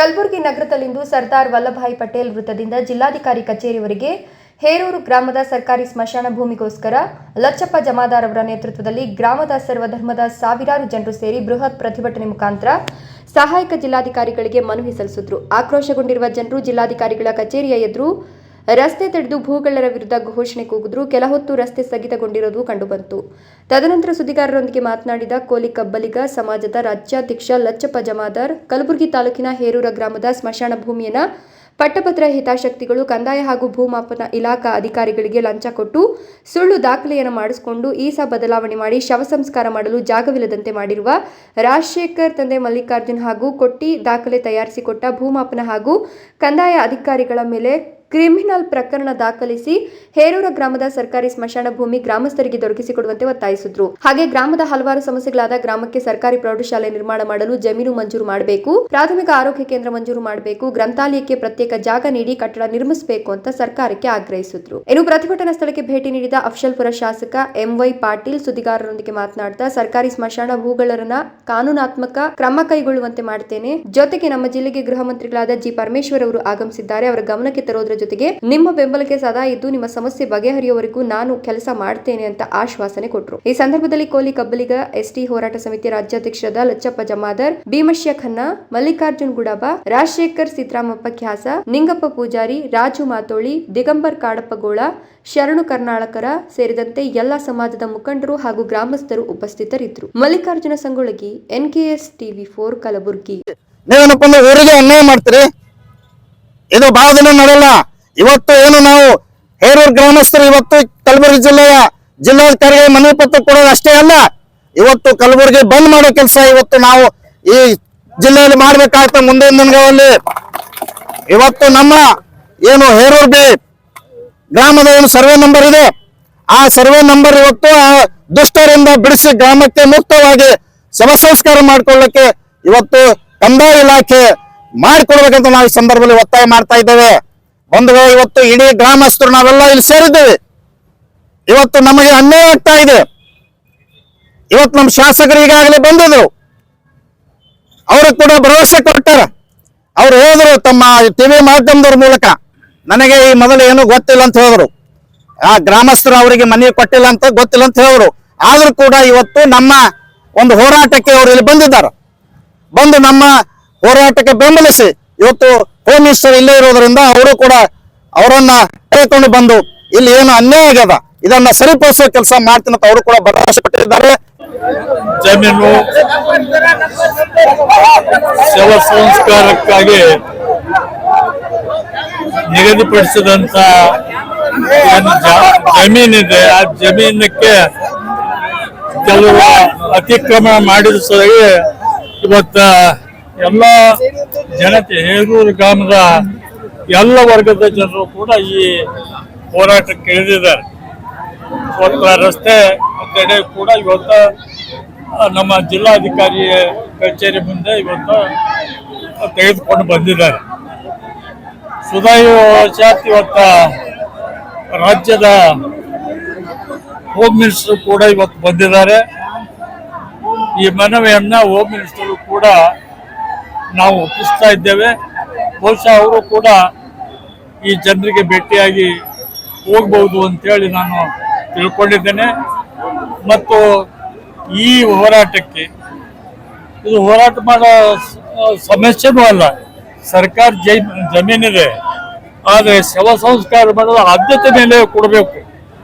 ಕಲಬುರಗಿ ನಗರದಲ್ಲಿಂದು ಸರ್ದಾರ್ ವಲ್ಲಭಾಯಿ ಪಟೇಲ್ ವೃತ್ತದಿಂದ ಜಿಲ್ಲಾಧಿಕಾರಿ ಕಚೇರಿವರೆಗೆ ಹೇರೂರು ಗ್ರಾಮದ ಸರ್ಕಾರಿ ಸ್ಮಶಾನ ಭೂಮಿಗೋಸ್ಕರ ಲಚ್ಚಪ್ಪ ಜಮಾದಾರ್ ಅವರ ನೇತೃತ್ವದಲ್ಲಿ ಗ್ರಾಮದ ಸರ್ವಧರ್ಮದ ಸಾವಿರಾರು ಜನರು ಸೇರಿ ಬೃಹತ್ ಪ್ರತಿಭಟನೆ ಮುಖಾಂತರ ಸಹಾಯಕ ಜಿಲ್ಲಾಧಿಕಾರಿಗಳಿಗೆ ಮನವಿ ಸಲ್ಲಿಸಿದ್ರು. ಆಕ್ರೋಶಗೊಂಡಿರುವ ಜನರು ಜಿಲ್ಲಾಧಿಕಾರಿಗಳ ಕಚೇರಿಯ ಎದುರು ರಸ್ತೆ ತಡೆದು ಭೂಗಳ್ಳರ ವಿರುದ್ಧ ಘೋಷಣೆ ಕೂಗಿದ್ರು ಕೆಲ ಹೊತ್ತು ರಸ್ತೆ ಸ್ಥಗಿತಗೊಂಡಿರೋದು ಕಂಡುಬಂತು. ತದನಂತರ ಸುದ್ದಿಗಾರರೊಂದಿಗೆ ಮಾತನಾಡಿದ ಕೋಲಿ ಕಬ್ಬಲಿಗ, ಸಮಾಜದ ರಾಜ್ಯಾಧ್ಯಕ್ಷ ಲಚ್ಚಪ್ಪ ಜಮಾದಾರ್, ಕಲಬುರಗಿ ತಾಲೂಕಿನ ಹೇರೂರ ಗ್ರಾಮದ ಸ್ಮಶಾನ ಭೂಮಿಯನ್ನ ಪಟ್ಟಭದ್ರ ಹಿತಾಶಕ್ತಿಗಳು ಕಂದಾಯ ಹಾಗೂ ಭೂಮಾಪನ ಇಲಾಖಾ ಅಧಿಕಾರಿಗಳಿಗೆ ಲಂಚ ಕೊಟ್ಟು ಸುಳ್ಳು ದಾಖಲೆಯನ್ನು ಮಾಡಿಸಿಕೊಂಡು ಈಸ ಬದಲಾವಣೆ ಮಾಡಿ ಶವ ಸಂಸ್ಕಾರ ಮಾಡಲು ಜಾಗವಿಲ್ಲದಂತೆ ಮಾಡಿರುವ ರಾಜಶೇಖರ್ ತಂದೆ ಮಲ್ಲಿಕಾರ್ಜುನ್ ಹಾಗೂ ಕೊಟ್ಟಿ ದಾಖಲೆ ತಯಾರಿಸಿಕೊಟ್ಟ ಭೂಮಾಪನ ಹಾಗೂ ಕಂದಾಯ ಅಧಿಕಾರಿಗಳ ಮೇಲೆ ಕ್ರಿಮಿನಲ್ ಪ್ರಕರಣ ದಾಖಲಿಸಿ ಹೇರೂರ ಗ್ರಾಮದ ಸರ್ಕಾರಿ ಸ್ಮಶಾನ ಭೂಮಿ ಗ್ರಾಮಸ್ಥರಿಗೆ ದೊರಕಿಸಿಕೊಡುವಂತೆ ಒತ್ತಾಯಿಸಿದ್ರು. ಹಾಗೆ ಗ್ರಾಮದ ಹಲವಾರು ಸಮಸ್ಯೆಗಳಾದ ಗ್ರಾಮಕ್ಕೆ ಸರ್ಕಾರಿ ಪ್ರೌಢಶಾಲೆ ನಿರ್ಮಾಣ ಮಾಡಲು ಜಮೀನು ಮಂಜೂರು ಮಾಡಬೇಕು, ಪ್ರಾಥಮಿಕ ಆರೋಗ್ಯ ಕೇಂದ್ರ ಮಂಜೂರು ಮಾಡಬೇಕು, ಗ್ರಂಥಾಲಯಕ್ಕೆ ಪ್ರತ್ಯೇಕ ಜಾಗ ನೀಡಿ ಕಟ್ಟಡ ನಿರ್ಮಿಸಬೇಕು ಅಂತ ಸರ್ಕಾರಕ್ಕೆ ಆಗ್ರಹಿಸಿದ್ರು. ಇನ್ನು ಪ್ರತಿಭಟನಾ ಸ್ಥಳಕ್ಕೆ ಭೇಟಿ ನೀಡಿದ ಅಫ್ಷಲ್ಪುರ ಶಾಸಕ ಎಂವೈ ಪಾಟೀಲ್ ಸುದ್ದಿಗಾರರೊಂದಿಗೆ ಮಾತನಾಡ್ತಾ, ಸರ್ಕಾರಿ ಸ್ಮಶಾನ ಭೂಗಳನ್ನ ಕಾನೂನಾತ್ಮಕ ಕ್ರಮ ಕೈಗೊಳ್ಳುವಂತೆ ಮಾಡ್ತೇನೆ. ಜೊತೆಗೆ ನಮ್ಮ ಜಿಲ್ಲೆಗೆ ಗೃಹ ಮಂತ್ರಿಗಳಾದ ಜಿ ಪರಮೇಶ್ವರ್ ಅವರು ಆಗಮಿಸಿದ್ದಾರೆ. ಅವರ ಗಮನಕ್ಕೆ ತರೋದ್ರ ಜೊತೆಗೆ ನಿಮ್ಮ ಬೆಂಬಲಕ್ಕೆ ಸದಾ ಇದ್ದು ನಿಮ್ಮ ಸಮಸ್ಯೆ ಬಗೆಹರಿಯುವವರೆಗೂ ನಾನು ಕೆಲಸ ಮಾಡ್ತೇನೆ ಅಂತ ಆಶ್ವಾಸನೆ ಕೊಟ್ಟರು ಈ ಸಂದರ್ಭದಲ್ಲಿ ಕೋಲಿ ಕಬ್ಬಲಿಗ, ಎಸ್ಟಿ ಹೋರಾಟ ಸಮಿತಿ ರಾಜ್ಯಾಧ್ಯಕ್ಷರಾದ ಲಚ್ಚಪ್ಪ ಜಮಾದರ್, ಭೀಮಶ್ಯ ಖನ್ನಾ, ಮಲ್ಲಿಕಾರ್ಜುನ್ ಗುಡಾಬ, ರಾಜಶೇಖರ್ ಸಿದ್ದರಾಮಪ್ಪ ಖ್ಯಾಸ ನಿಂಗಪ್ಪ ಪೂಜಾರಿ, ರಾಜು ಮಾತೋಳಿ, ದಿಗಂಬರ್ ಕಾಡಪ್ಪಗೋಳ ಶರಣು ಕರ್ನಾಳಕರ ಸೇರಿದಂತೆ ಎಲ್ಲ ಸಮಾಜದ ಮುಖಂಡರು ಹಾಗೂ ಗ್ರಾಮಸ್ಥರು ಉಪಸ್ಥಿತರಿದ್ದರು. Mallikarjuna Sangolagi NKS TV four Kalaburagi. ಊರಿಗೆ ಅನ್ಯಾಯ ಮಾಡ್ತೀರಿ? ಇದು ಬಹಳ ದಿನ ನಡೆಯಲ್ಲ. ಇವತ್ತು ಏನು ನಾವು ಹೇರೂರು ಗ್ರಾಮಸ್ಥರು ಇವತ್ತು ಕಲಬುರಗಿ ಜಿಲ್ಲೆಯ ಜಿಲ್ಲಾಧಿಕಾರಿಗೆ ಮನವಿ ಪತ್ರ ಕೊಡೋದು ಅಷ್ಟೇ ಅಲ್ಲ, ಇವತ್ತು ಕಲಬುರಗಿ ಬಂದ್ ಮಾಡೋ ಕೆಲಸ ಇವತ್ತು ನಾವು ಈ ಜಿಲ್ಲೆಯಲ್ಲಿ ಮಾಡ್ಬೇಕಾಗ್ತದೆ ಮುಂದಿನ ದಿನಗಳಲ್ಲಿ. ಇವತ್ತು ನಮ್ಮ ಏನು ಹೇರೂರ್ ಬಿ ಗ್ರಾಮದ ಏನು ಸರ್ವೆ ನಂಬರ್ ಇದೆ. ಆ ಸರ್ವೆ ನಂಬರ್ ಇವತ್ತು ಆ ದುಷ್ಟರಿಂದ ಬಿಡಿಸಿ ಗ್ರಾಮಕ್ಕೆ ಮುಕ್ತವಾಗಿ ಶವ ಸಂಸ್ಕಾರ ಮಾಡಿಕೊಳ್ಳಕ್ಕೆ ಇವತ್ತು ಕಂದಾಯ ಇಲಾಖೆ ಮಾಡಿಕೊಡ್ಬೇಕಂತ ನಾವು ಈ ಸಂದರ್ಭದಲ್ಲಿ ಒತ್ತಾಯ ಮಾಡ್ತಾ ಇದ್ದೇವೆ. ಬಂಧುಗಳು ಇವತ್ತು ಇಡೀ ಗ್ರಾಮಸ್ಥರು ನಾವೆಲ್ಲ ಇಲ್ಲಿ ಸೇರಿದ್ದೇವೆ. ಇವತ್ತು ನಮಗೆ ಅನ್ಯಾಯ ಆಗ್ತಾ ಇದೆ. ಇವತ್ತು ನಮ್ಮ ಶಾಸಕರು ಈಗಾಗಲೇ ಬಂದಿದ್ರು. ಅವರು ಕೂಡ ಭರವಸೆ ಕೊಟ್ಟಾರ. ಅವ್ರು ಹೇಳಿದ್ರು ತಮ್ಮ ಟಿವಿ ಮಾಧ್ಯಮದವ್ರ ಮೂಲಕ, ನನಗೆ ಈ ಮೊದಲು ಏನು ಗೊತ್ತಿಲ್ಲ ಅಂತ ಹೇಳಿದ್ರು. ಆ ಗ್ರಾಮಸ್ಥರು ಅವರಿಗೆ ಮನೆ ಕೊಟ್ಟಿಲ್ಲ ಅಂತ ಗೊತ್ತಿಲ್ಲ ಅಂತ ಹೇಳಿದ್ರು. ಆದ್ರೂ ಕೂಡ ಇವತ್ತು ನಮ್ಮ ಒಂದು ಹೋರಾಟಕ್ಕೆ ಅವರು ಇಲ್ಲಿ ಬಂದಿದ್ದಾರೆ. ಬಂದು ನಮ್ಮ ಹೋರಾಟಕ್ಕೆ ಬೆಂಬಲಿಸಿ ಇವತ್ತು ಹೋಮ್ ಮಿನಿಸ್ಟರ್ ಇಲ್ಲೇ ಇರೋದ್ರಿಂದ ಅವರು ಕೂಡ ಅವರನ್ನ ಕರೆಕೊಂಡು ಬಂದು ಇಲ್ಲಿ ಏನು ಅನ್ಯಾಯ ಆಗ್ಯದ, ಇದನ್ನ ಸರಿಪಡಿಸುವ ಕೆಲಸ ಮಾಡ್ತೀನಿ ಅಂತ ಅವರು ಕೂಡ ಭರವಸೆ ಕೊಟ್ಟಿದ್ದಾರೆ ಜಮೀನು ಶವ ಸಂಸ್ಕಾರಕ್ಕಾಗಿ ನಿಗದಿಪಡಿಸಿದಂತ ಜಮೀನಿದೆ. ಆ ಜಮೀನಕ್ಕೆ ಕೆಲವು ಅತಿಕ್ರಮಣ ಮಾಡಿದ ಸಲುವಾಗಿ ಇವತ್ತ ಎಲ್ಲ ಜನತೆ ಹೇರೂರು ಗ್ರಾಮದ ಎಲ್ಲ ವರ್ಗದ ಜನರು ಕೂಡ ಈ ಹೋರಾಟಕ್ಕೆ ಇಳಿದಿದ್ದಾರೆ. ರಸ್ತೆ ಕಡೆ ಕೂಡ ಇವತ್ತು ನಮ್ಮ ಜಿಲ್ಲಾಧಿಕಾರಿ ಕಚೇರಿ ಮುಂದೆ ಇವತ್ತು ತೆಗೆದುಕೊಂಡು ಬಂದಿದ್ದಾರೆ. ಸುದೈವಶಾತ್ ಇವತ್ತ ರಾಜ್ಯದ ಹೋಮ್ ಮಿನಿಸ್ಟರ್ ಕೂಡ ಇವತ್ತು ಬಂದಿದ್ದಾರೆ. ಈ ಮನವಿಯನ್ನು ಹೋಮ್ ಮಿನಿಸ್ಟರ್ ಕೂಡ ನಾವು ಒಪ್ಪಿಸ್ತಾ ಇದ್ದೇವೆ. ಬಹುಶಃ ಅವರು ಕೂಡ ಈ ಜನರಿಗೆ ಭೇಟಿಯಾಗಿ ಹೋಗ್ಬೋದು ಅಂತೇಳಿ ನಾನು ತಿಳ್ಕೊಂಡಿದ್ದೇನೆ. ಮತ್ತು ಈ ಹೋರಾಟಕ್ಕೆ ಇದು ಹೋರಾಟ ಮಾಡೋ ಸಮಸ್ಯೆನೂ ಅಲ್ಲ. ಸರ್ಕಾರ ಜೈ ಜಮೀನಿದೆ. ಆದರೆ ಶವ ಸಂಸ್ಕಾರ ಮಾಡಲು ಆದ್ಯತೆ ಮೇಲೆ ಕೊಡಬೇಕು.